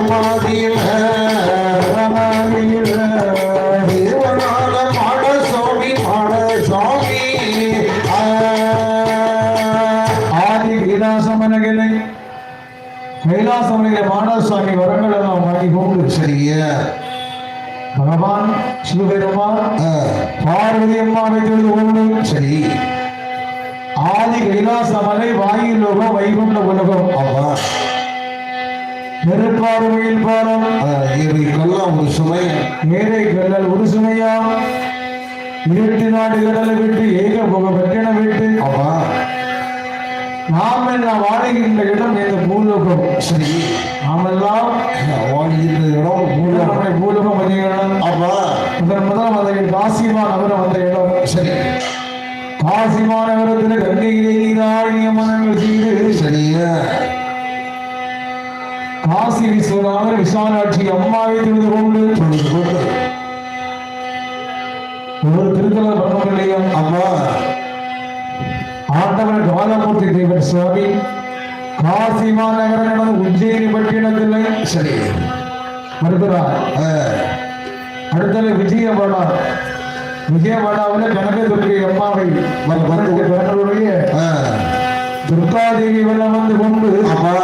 சமாதியில் மாடசாமி வரங்களெல்லாம் வாங்கி கொண்டு சரியா பகவான் சிவபெருமான் பார்வதி சரி ஆதி கைலாசமலை வாயில் லோகம் வைகுண்ட உலகம். ஆமா நெருப்பாறுமையில் பாரம். ஆ, இவைக்கெல்லாம் ஒரு சுமை. ஏழை கல்லல் ஒரு சுமையா? இருட்டு நாடு கடலை விட்டு ஏக புக வெட்டன விட்டு. ஆமா நாம் எல்லாம் வாழுகின்ற இடம் இந்த பூலோகம். சரி. நாமெல்லாம் வாழ்கின்ற இடம் பூலோகம். வந்த இடம் ஆமா முதன் முதல் அந்த காசிமா நகரம் வந்த இடம். சரி. காசிமா நகரத்தில் கங்கையிலே நீராடி நியமனங்கள் செய்து. சரியா காசி விஸ்வநாதர் விசாலாட்சி அம்மாவை தொழுது கொண்டு ஒரு திருத்தல பண்ணணும் இல்லையா ஆமா ஆண்டவர் காலமூர்த்தி தேவர் சுவாமி காசி மாநகரம் உஜ்ஜயினி பட்டினத்தில் சரி. ஆ, அடுத்தது விஜயவாடா. விஜயவாடாவில் கனகதுர்கை அம்மாவை வந்து பிறந்தவருடைய ஆ, துர்காதேவி வெள்ளம் வந்து கொண்டு ஆமா.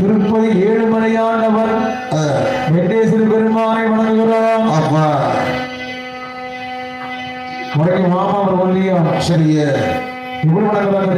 திருப்பதி ஏழுமலையாண்டவர். வெங்கடேஸ்வர பெருமானை வணங்குகிறார் ஆமா. முறைக்கு மாமா அவர் ஒல்லியா சரியா எப்படி வணங்குறாங்க